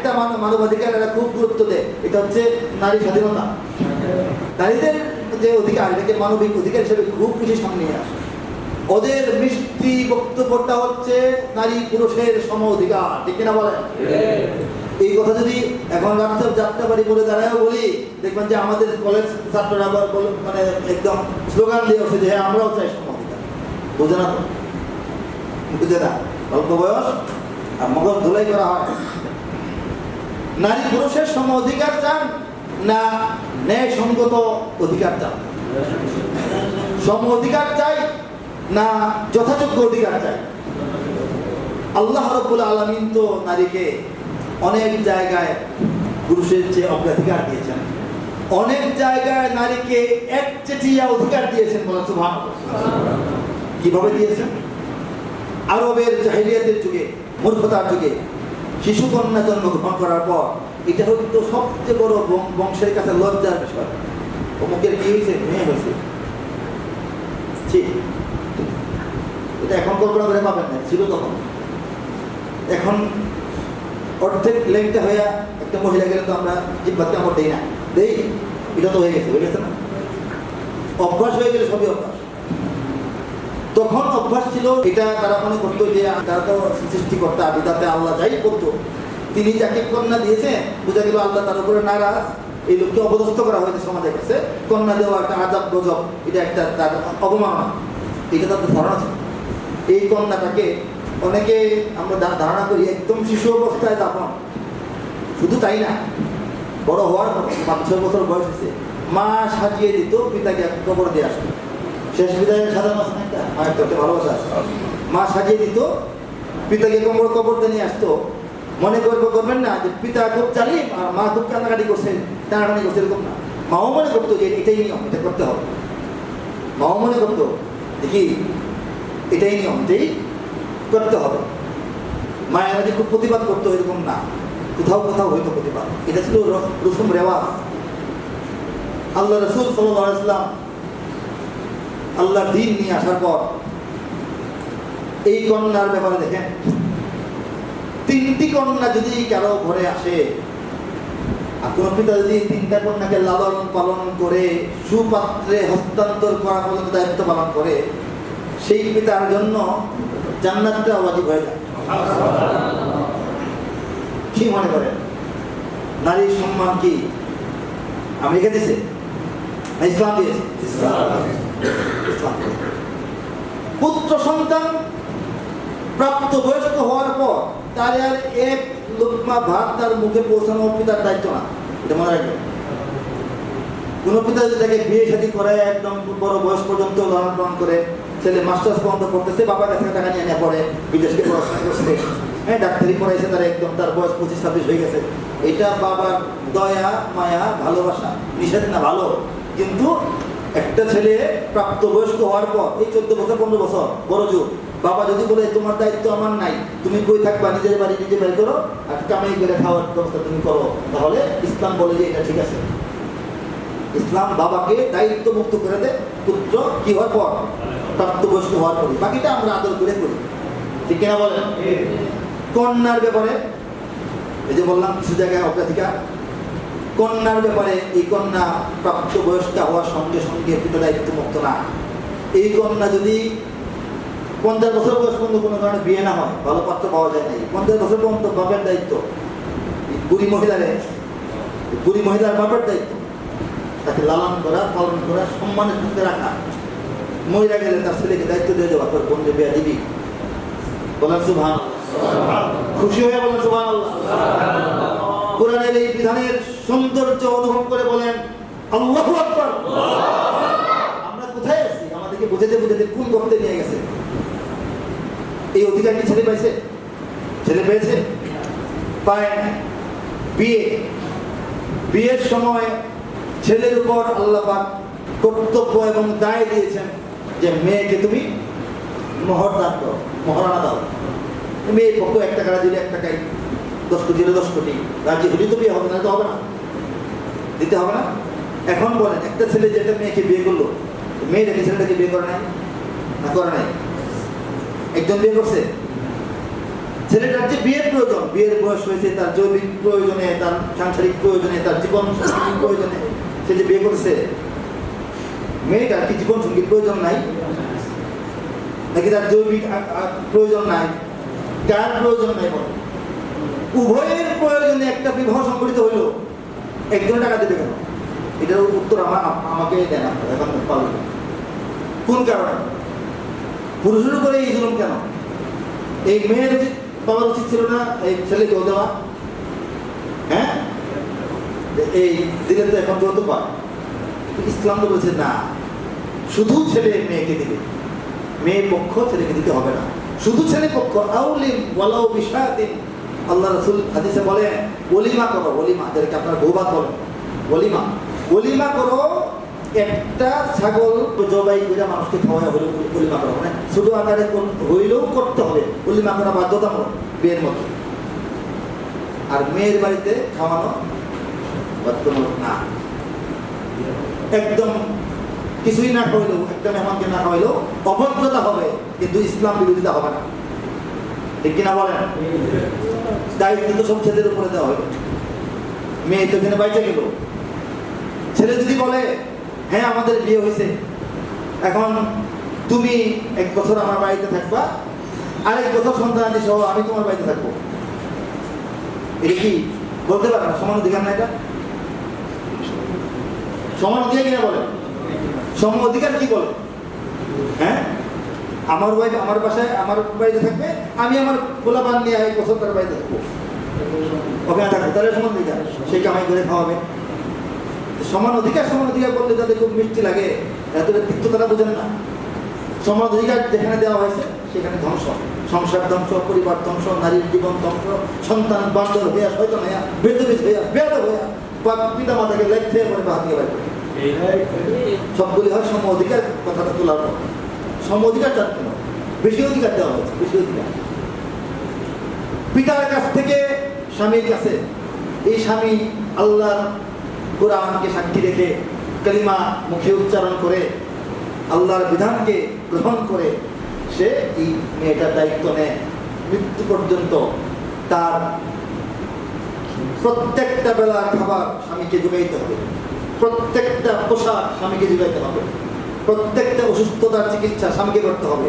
আরেকটা মান মানবাধিকার এরা খুব গুরুত্ব দেয়। এটা হচ্ছে নারী স্বাধীনতা। নারীদের যে অধিকার এটাকে মানবিক অধিকার হিসেবে খুব বেশি সামনে আসে। ওদের মিষ্টি বক্তব্যটা হচ্ছে নারী পুরুষের সম অধিকার ঠিক কিনা বলেন? এই কথা যদি এখন রাত্রে যাত্রাবাড়ি বলে দাঁড়ায় বলি দেখবেন যে আমাদের কলেজ ছাত্ররা মানে একদম স্লোগান দিয়ে উঠছে যে হ্যাঁ আমরাও চাই সম অধিকার। বোঝে না বুঝে না? অল্প বয়স আর মগজ ধুলাই করা হয়। নারী পুরুষের সম অধিকার চান না ন্যায় সঙ্গত অধিকার চান? সম অধিকার চাই না যথাযোগ্য অধিকার চাই? আল্লাহ রব্বুল আলমিন তো নারীকে অনেক জায়গায় পুরুষের চেয়ে অগ্রাধিকার দিয়েছেন। অনেক জায়গায় নারীকে একচেটিয়া অধিকার দিয়েছেন বলেন সুভান কীভাবে দিয়েছেন? আরবের জাহিলিয়াতের যুগে, মূর্খতার যুগে। শিশু কন্যা জন্মগ্রহণ করার পর এটা হতো সবচেয়ে বড় বংশের কাছে লজ্জার বিষয়। অমুকের কি হয়েছে? মেয়ে হয়েছে। ঠিক এটা এখন কল্পনা করে পাবেন না, ছিল তখন। এখন অর্ধেক লেংটা হইয়া একটা মহিলা গেলে তো আমরা জিব্বাতে আমার দেই না। দেই, এটা তো হয়ে গেছে গেছে না? অভ্যাস হয়ে গেলে সবই অভ্যাস। তখন অভ্যাস ছিল, এটা তারা মনে করতো যে তারা তো সৃষ্টিকর্তা, বিধাতে, আল্লাহ যাই করতো। তিনি যাকে কন্যা দিয়েছে বোঝা গেল আল্লাহ তার উপরে নারাজ। এই লোককে অপদস্থ করা হয়েছে সমাজের কাছে। কন্যা দেওয়া একটা আজাব গজব, এটা একটা তার অবমাননা। এটা তাদের ধারণা ছিল। এই কন্যাটাকে অনেকে আমরা ধারণা করি, একদম শিশু অবস্থায় দাফন। শুধু তাই না, বড় হওয়ার পাঁচ ছয় বছর বয়স হয়েছে, মা সাজিয়ে দিত, পিতাকে কবর দিয়ে আসতো। শেষ সাধারণ আছে না একটা মায়ের প্রতি ভালোবাসা আছে। মা সাজিয়ে দিত, পিতাকে কবর কবর নিয়ে আসতো। মনে করব করবেন না যে পিতা খুব জালিম আর মা খুব কান্নাকাটি করছেন, টানাটানি করছে এরকম না। মাও মনে করতো যে এটাই নিয়ম, এটা করতে হবে। মাও মনে করতো দেখি এটাই নিয়ম, এটাই করতে হবে। মায়েরা যে খুব প্রতিবাদ করতো এরকম না। কোথাও কোথাও হইতো প্রতিবাদ। এটা ছিল রসুম রেওয়াজ। আল্লাহ রসুল সাল্লাম আল্লাহর দিন নিয়ে আসার পর এই কন্যার ব্যাপারে দেখেন। তিনটি কন্যা যদি কারও ঘরে আসে, আর কোনো পিতা যদি তিনটা কন্যাকে লালন পালন করে, সুপাত্রে হস্তান্তর করা পর্যন্ত দায়িত্ব পালন করে, সেই পিতার জন্য জান্নাতটা ওয়াজিব হয়ে যায়। কি মনে করেন? নারীর সম্মান কি? আমেরিকা দিছে না ইসলাম দিয়েছে। পুত্র সন্তান প্রাপ্ত বয়স্ক হওয়ার পর তার আর এক লোকমা ভাত তার মুখে পৌঁছানো পিতার দায়িত্ব না। এটা মনে রাখবেন। কোন পিতা যদি তাকে বিয়ে শাদী করে, একদম বড় বয়স পর্যন্ত লালন পালন করে, ছেলে মাস্টার্স পর্যন্ত করতেছে বাবার কাছে টাকা নিয়ে নিয়ে পড়ে বিদেশকে পড়াশোনা করছে হ্যাঁ ডাক্তারি পড়াইছে তার একদম, তার বয়স পঁচিশ ছাব্বিশ হয়ে গেছে। এটা বাবার দয়া, মায়া, ভালোবাসা, নিষেধ না, ভালো। কিন্তু একটা ছেলে প্রাপ্তবয়স্ক হওয়ার পর এই চোদ্দ বছর পনেরো বছর বড় যুগ বাবা যদি বলে তোমার দায়িত্ব আমার নাই তুমি কই থাকবা নিজের বাড়ি নিজে বের করো আর কামাই করে খাওয়ার ব্যবস্থা তুমি করো। তাহলে ইসলাম বলে যে এটা ঠিক আছে। ইসলাম বাবাকে দায়িত্ব মুক্ত করে দেয় পুত্র কি হওয়ার পর? প্রাপ্তবয়স্ক হওয়ার পরে বাকিটা আমরা আদর করে করি। ঠিক কিনা বলেন? কন্যার ব্যাপারে এই যে বললাম কিছু জায়গায় অগ্রাধিকার। কন্যার ব্যাপারে এই কন্যা প্রাপ্ত প্রাপ্তবয়স্কা হওয়ার সঙ্গে সঙ্গে পিতা দায়িত্ব মুক্ত না। এই কন্যা যদি পঞ্চাশ বছর বয়স পর্যন্ত কোনো কারণে বিয়ে না হয় ভালো পাত্র পাওয়া যায় নাই পঞ্চাশ বছর পর্যন্ত বাপের দায়িত্ব। বুড়ি মহিলারে বুড়ি মহিলার বাপের দায়িত্ব। তাকে লালন করা পালন করা সম্মানের সঙ্গে রাখা। মহিলা গেলে তার ছেলেকে দায়িত্ব দিয়ে দেওয়া তোর বোনকে বিয়া দিবি। বলেন সুভান খুশি হয়ে বলেন সুভান কোরআনের এই বিধানের সৌন্দর্য অনুভব করে বলেন, আল্লাহ আকবার। আমরা কোথায় আছি? আমাদেরকে বুঝাতে বুঝাতে কোন গর্তে নিয়ে গেছে? এই অধিকার কি ছেলে পাইছে ছেলে পেয়েছে? পায় বিয়ে। বিয়ের সময় ছেলের উপর আল্লাহ পাক কর্তব্য এবং দায় দিয়েছেন যে, মেয়েকে তুমি মোহর দান করো, মহারানা দাও। মেয়ের পক্ষ এক টাকা দিলে এক টাকায় দশ কোটি দশ কোটি। রাজি হলে তো বিয়ে হবে না তো হবে না। দিতে হবে না। এখন বলেন, একটা ছেলে যেটা মেয়েকে বিয়ে করল, মেয়েটা কি ছেলেটাকে বিয়ে করে নাই? না, করে নাই। একজন বিয়ে করছে। ছেলেটার যে বিয়ের প্রয়োজন, বিয়ের বয়স হয়েছে, তার জৈবিক প্রয়োজনে, তার সাংসারিক প্রয়োজনে, তার জীবন প্রয়োজনে সে যে বিয়ে করছে, মেয়েটার কি জীবন সঙ্গীর প্রয়োজন নাই? নাকি তার জৈবিক প্রয়োজন নাই? কার প্রয়োজন নাই বলো উভয়ের প্রয়োজনে একটা বিবাহ সংগঠিত হইল। একজন টাকা দিতে কেন এটার উত্তর আমার আমাকে দেন এখন না। কোন কারণে? পুরুষের উপরে এই জুলুম কেন? এই মেয়ের পাওয়ার উচিত ছিল না, এই ছেলেকেও দেওয়া? হ্যাঁ? এই দিলে তো এখন যৌতুক পায়। ইসলাম তো বলছে না, শুধু ছেলে মেয়েকে দিবে। মেয়ে পক্ষ ছেলেকে দিতে হবে না। শুধু ছেলে পক্ষ, আউলিম ওয়ালাউ বিশাতিন আল্লাহ রাসূল হাদিসে বলেন ওলিমা করো, ওলিমা, যেটাকে আপনার বৌভাত বলেন ওলিমা ওলিমা করো, একটা ছাগল জবাই করে মানুষকে খাওয়া হলো, ওলিমা করো। মানে ছোট আকারে কোন- হইলেও করতে হবে। ওলিমা করা বাধ্যতামূলক, বিয়ের মতো। আর মেয়ের বাড়িতে খাওয়ানো বাধ্যতামূলক না। একদম কিছুই না খাওয়াইলেও, একটা মেহমানকে না খাওয়াইলেও অভদ্রতা হবে, কিন্তু ইসলাম বিরোধিতা হবে না। ঠিক কিনা বলেন? দায়িত্ব তো সব ছেলেদের উপরে দেওয়া হবে মেয়ে তো এখানে বাইচে গেল। ছেলে যদি বলে হ্যাঁ আমাদের বিয়ে হয়েছে। এখন তুমি এক বছর আমার বাড়িতে থাকবা, আরেক বছর সন্তান সহ আমি তোমার বাড়িতে থাকব। এটা কি বলতে পারে না? সমান অধিকার না এটা? সমান অধিকার কিনা বলে? সম অধিকার কি বলে? হ্যাঁ? আমার ওয়াইফ আমার বাসায় আমার বাড়িতে থাকবে আমি আমার খোলা পান নিয়ে এক বছর তার বাড়িতে থাকব। ওখানে থাকব তাহলে সমান অধিকার সে কামাই করে খাওয়াবে। সমান অধিকার সমান অধিকার বললে তাদের খুব মিষ্টি লাগে এতটা তিক্ত তারা বোঝেন না। সমান অধিকার যেখানে দেওয়া হয়েছে সেখানে ধ্বংস। সংসার ধ্বংস পরিবার ধ্বংস নারীর জীবন ধ্বংস সন্তান বান্দর হইয়া শয়তান হইয়া বেদবিজ হইয়া বেদ হইয়া বা পিতা মাতাকে লেখতে পরে বা হাতিয়ে বাইর করে। সবগুলি হয় সম অধিকার কথাটা তোলার পর। সম অধিকার চান কেন? বেশি অধিকার দেওয়া হয়েছে, বেশি অধিকার। পিতার কাছ থেকে স্বামীর কাছে এই স্বামী আল্লাহর কোরআনকে সাক্ষী রেখে কালিমা মুখে উচ্চারণ করে আল্লাহর বিধানকে গ্রহণ করে সে এই মেয়েটার দায়িত্ব নেয়। মৃত্যু পর্যন্ত তার প্রত্যেকটা বেলার খাবার স্বামীকে যোগাইতে হবে। প্রত্যেকটা পোশাক স্বামীকে যোগাইতে হবে। প্রত্যেকটা অসুস্থতার চিকিৎসা স্বামীকে করতে হবে।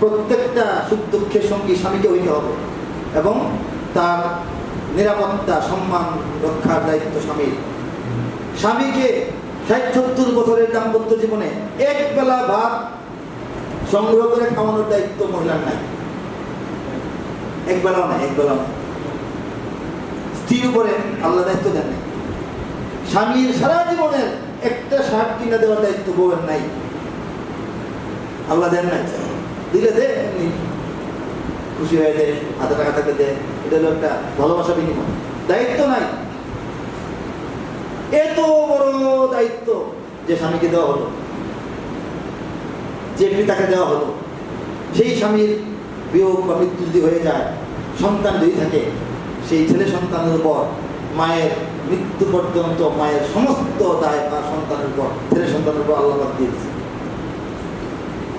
প্রত্যেকটা সুখ দুঃখের সঙ্গী স্বামীকে হইতে হবে এবং তার নিরাপত্তা, সম্মান রক্ষার দায়িত্ব স্বামীর। স্বামীকে ষাট সত্তর বছরের দাম্পত্য জীবনে এক বেলা ভাত সংগ্রহ করে খাওয়ানোর দায়িত্ব মহিলার নাই। এক বেলাও নাই, এক বেলাও নাই। স্ত্রীর উপরে আল্লাহ দায়িত্ব দেন নাই। স্বামীর সারা জীবনের একটা শার্ট কিনে দেওয়ার দায়িত্ব বউয়ের নাই। আল্লাহ দেন নাই। দিলে দে খুশি হয়ে দে, হাতে টাকা থাকলে দে। এটা হলো একটা ভালোবাসা বিনিময়। দায়িত্ব নাই। এত বড় দায়িত্ব যে স্বামীকে দেওয়া হলো। যে পিতাকে দেওয়া হলো। সেই স্বামীর বিয়োগ বা মৃত্যু যদি হয়ে যায়, সন্তান যদি থাকে, সেই ছেলে সন্তানের উপর, মায়ের মৃত্যু পর্যন্ত মায়ের সমস্ত দায় তার সন্তানের উপর, ছেলে সন্তানের উপর আল্লাহ দিয়ে দিয়েছে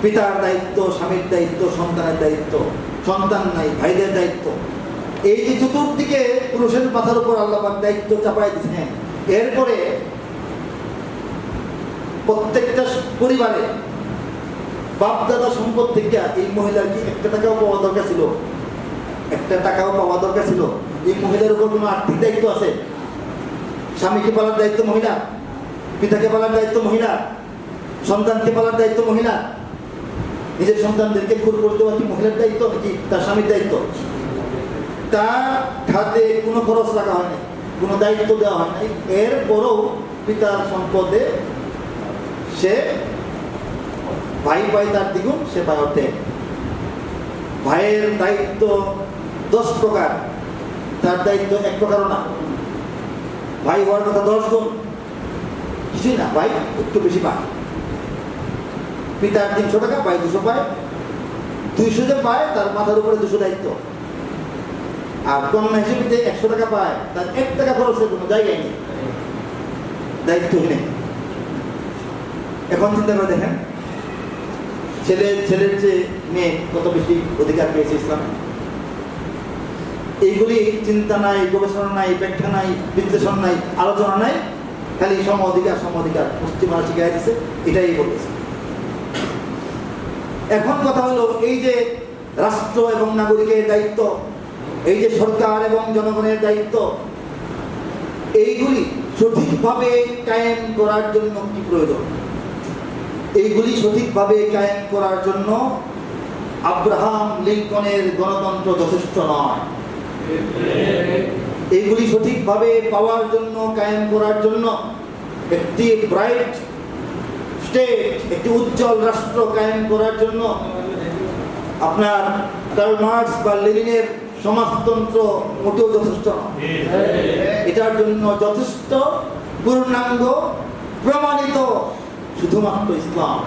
পিতার দায়িত্ব, স্বামীর দায়িত্ব, সন্তানের দায়িত্ব, সন্তান নাই, ভাইদের দায়িত্ব। এই যে চতুর্দিকে পুরুষের মাথার উপর আল্লাপাক দায়িত্ব চাপাই দিচ্ছেন এরপরে প্রত্যেকটা পরিবারে বাপ দাদা সম্পদ থেকে এই মহিলার কি একটা টাকাও পাওয়া দরকার ছিল? একটা টাকাও পাওয়া দরকার ছিল। এই মহিলার উপর কোনো আর্থিক দায়িত্ব আছে? স্বামীকে পালার দায়িত্ব মহিলা, পিতাকে পালার দায়িত্ব মহিলা, সন্তানকে পালার দায়িত্ব মহিলা নিজের সন্তানদেরকে খুর করে দেওয়া কি মহিলার দায়িত্ব নাকি তার স্বামীর দায়িত্ব? তার খাতে কোনো খরচ রাখা হয়নি কোনো দায়িত্ব দেওয়া হয় নাই। এরপরও পিতার সম্পদে সে ভাই পায় তার দ্বিগুণ, সে পায় অর্ধেক। ভাইয়ের দায়িত্ব দশ প্রকার, তার দায়িত্ব এক প্রকারও না। ভাই হওয়ার কথা দশ গুণ। কিছুই না, ভাই একটু বেশি পায়। পিতার তিনশো টাকা ভাই দুশো পায়। দুইশো যে পায়, তার মাথার উপরে দুশো দায়িত্ব। আর কন্যা হিসেবে যে একশো টাকা পায়, তার এক টাকা খরচের কোনো জায়গায় নেই। দায়িত্ব নেই। এখন চিন্তা করে দেখেন, ছেলে, ছেলের যে মেয়ে, কত বেশি অধিকার পেয়েছে ইসলামে। এইগুলি চিন্তা নাই, গবেষণা নাই, ব্যাখ্যা নাই, বিশ্লেষণ নাই, আলোচনা নাই, খালি সম অধিকার সম অধিকার। পশ্চিমারা শিখাই দিছে, এটাই বলেছে এখন কথা হলো, এই যে রাষ্ট্র এবং নাগরিকের দায়িত্ব, এই যে সরকার এবং জনগণের দায়িত্ব, এইগুলি সঠিকভাবে কায়েম করার জন্য কি প্রয়োজন? এইগুলি সঠিকভাবে কায়েম করার জন্য আব্রাহাম লিঙ্কনের গণতন্ত্র যথেষ্ট নয়। এইগুলি সঠিকভাবে পাওয়ার জন্য, কায়েম করার জন্য একটি ব্রাইট স্টেট একটি উজ্জ্বল রাষ্ট্র কায়েম করার জন্য আপনার কার্ল মার্কস বা লেনিনের সমাজতন্ত্র মোটেও যথেষ্ট এটার জন্য যথেষ্ট পূর্ণাঙ্গ, প্রমাণিত শুধুমাত্র ইসলাম।